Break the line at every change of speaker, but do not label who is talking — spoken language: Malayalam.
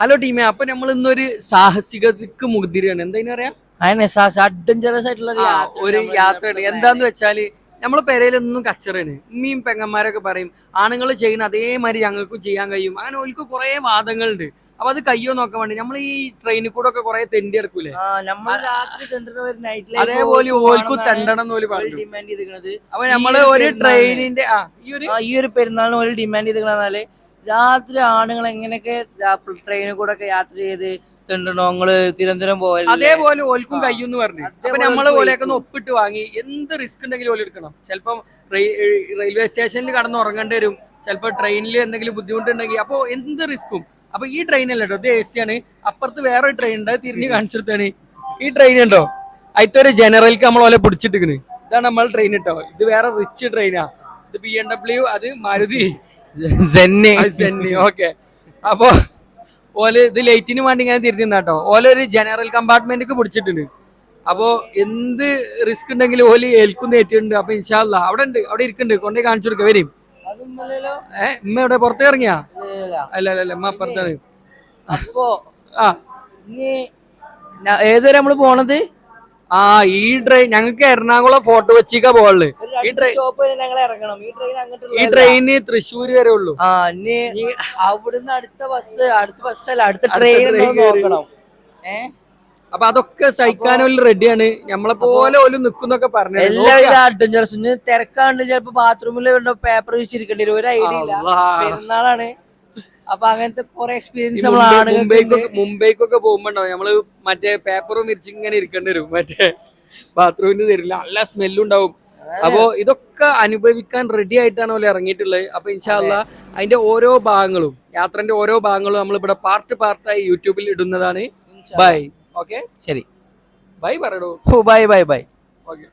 ഹലോ ടീമേ അപ്പൊ നമ്മൾ ഇന്നൊരു സാഹസികതക്ക് മുതിരാണ്. എന്താ പറയാ?
അതിനെ അഡ്വഞ്ചറസ് ആയിട്ടുള്ള ഒരു യാത്ര
ഒരു യാത്രയാണ്. എന്താന്ന് വെച്ചാൽ നമ്മളെ പെരയിലൊന്നും കച്ചറാണ് ഉമ്മയും പെങ്ങന്മാരൊക്കെ പറയും ആണുങ്ങൾ ചെയ്യുന്ന അതേമാതിരി ഞങ്ങൾക്കും ചെയ്യാൻ കഴിയും. അങ്ങനെ ഓൽക്ക് കുറെ വാദങ്ങളുണ്ട്. അപ്പൊ അത് കയ്യോ നോക്കാൻ വേണ്ടി നമ്മൾ ഈ ട്രെയിനിൽ കൂടെ ഒക്കെ കുറെ തെണ്ടി എടുക്കൂലേ അതേപോലെ ഓൽക്കും തെണ്ടണം എന്ന് പറഞ്ഞു
ഡിമാൻഡ് ചെയ്തിരിക്കുന്നത്
അപ്പൊ
നമ്മൾ ഒരു
ട്രെയിനിന്റെ ആ ഈ ഒരു
ഈ ഒരു പെരുന്നാളിന് ഒരു ഡിമാൻഡ് ചെയ്തിരിക്കണെന്നാൽ രാത്രി ആണുങ്ങൾ എങ്ങനെയൊക്കെ ട്രെയിനിൽ കൂടെ ഒക്കെ യാത്ര ചെയ്ത് നിങ്ങൾ തിരുവനന്തപുരം പോയത്
അതേപോലെ ഓൽക്കും കയ്യെന്ന് പറഞ്ഞു. അപ്പൊ
നമ്മൾ
ഓലെയൊക്കെ ഒന്ന് ഒപ്പിട്ട് വാങ്ങി. എന്ത് റിസ്ക് ഉണ്ടെങ്കിലും ഓൽ എടുക്കണം. ചിലപ്പം റെയിൽവേ സ്റ്റേഷനിൽ കടന്ന് ഉറങ്ങേണ്ടി വരും. ചിലപ്പോ ട്രെയിനിൽ എന്തെങ്കിലും ബുദ്ധിമുട്ടുണ്ടെങ്കിൽ അപ്പൊ എന്ത് റിസ്ക്കും അപ്പൊ ഈ ട്രെയിൻ അല്ല കേട്ടോ ഇത് എ സി ആണ്. അപ്പുറത്ത് വേറെ ട്രെയിൻ ഉണ്ട്. തിരിഞ്ഞ് കാണിച്ചെടുത്താണ് ഈ ട്രെയിൻ ഉണ്ടോ? അതിത്തൊരു ജനറൽക്ക് നമ്മൾ ഓലെ പിടിച്ചിട്ടിക്കണ് ഇതാണ് നമ്മൾ ട്രെയിൻ കേട്ടോ ഇത് വേറെ റിച്ച് ട്രെയിനാ ഇത് ബി എം ഡബ്ല്യു അത് മാരുതി.
സെന്നെ
ഓക്കെ അപ്പോ ഓൽ ഇത് ലൈറ്റിന് വേണ്ടി ഞാൻ തിരിഞ്ഞിരുന്നാട്ടോ കേട്ടോ. ഓല ഒരു ജനറൽ കമ്പാർട്ട്മെന്റിക്ക് പിടിച്ചിട്ടുണ്ട്. അപ്പോ എന്ത് റിസ്ക് ഉണ്ടെങ്കിലും ഓൽ ഏൽക്കുന്ന ഏറ്റിട്ടുണ്ട് അപ്പൊ ഇൻഷാല്ല അവിടെ ഉണ്ട് അവിടെ ഇരിക്കുന്നുണ്ട്. കൊണ്ടേ കാണിച്ചു കൊടുക്ക വരും.
ഏ
ഏഹ് ഉമ്മ ഇവിടെ പുറത്തേക്ക് ഇറങ്ങിയാ. അല്ല അല്ല അല്ല ഉമ്മ അപ്പുറത്താണ്.
അപ്പോ
ആ.
ഏതുവരെ നമ്മൾ പോണത്?
ആ ഈ ട്രെയിൻ ഞങ്ങൾക്ക് എറണാകുളം ഫോർട്ട് കൊച്ചിക്കാ പോകാനുള്ളത് ഈ ട്രെയിൻ
ഈ ട്രെയിൻ
ഈ
അങ്ങോട്ട്
ട്രെയിന് തൃശ്ശൂര് വരെ ഉള്ളു.
ആ ഇനി അവിടുന്ന് അടുത്ത ബസ് അടുത്ത ബസ്സല്ല അടുത്ത
അടുത്ത
ട്രെയിൻ നോക്കണം.
അപ്പൊ അതൊക്കെ സഹിക്കാനും റെഡിയാണ് നമ്മളെ പോലെ ഓൽ നിക്കുന്നൊക്കെ പറഞ്ഞു
എല്ലാവിധ അഡ്വഞ്ചറസ് തിരക്കാണ്ട് ചിലപ്പോ ബാത്റൂമിൽ പേപ്പർ വെച്ചിരിക്കേണ്ടി വരും. ഒരു ഐഡിയ ഇല്ല. പെരുന്നാളാണ്. അപ്പൊ അങ്ങനത്തെ കുറെ എക്സ്പീരിയൻസ് നമ്മൾ
മുംബൈക്കൊക്കെ പോകുമ്പോണ്ടോ പോകുമ്പോ നമ്മൾ മറ്റേ പേപ്പറും വിരിച്ച് ഇങ്ങനെ ഇരിക്കേണ്ടി വരും. മറ്റേ ബാത്റൂമിന് തരില്ല. നല്ല സ്മെല്ലും ഉണ്ടാവും. അപ്പോ ഇതൊക്കെ അനുഭവിക്കാൻ റെഡി ആയിട്ടാണ് ഓൽ ഇറങ്ങിയിട്ടുള്ളത്. അപ്പൊ ഇൻഷാല്ല അതിന്റെ ഓരോ ഭാഗങ്ങളും യാത്രന്റെ ഓരോ ഭാഗങ്ങളും നമ്മൾ ഇവിടെ പാർട്ട് പാർട്ടായി യൂട്യൂബിൽ ഇടുന്നതാണ്. ബൈ ഓക്കെ
ശരി.
ബൈ പറയടോ.
Bye bye bye
okay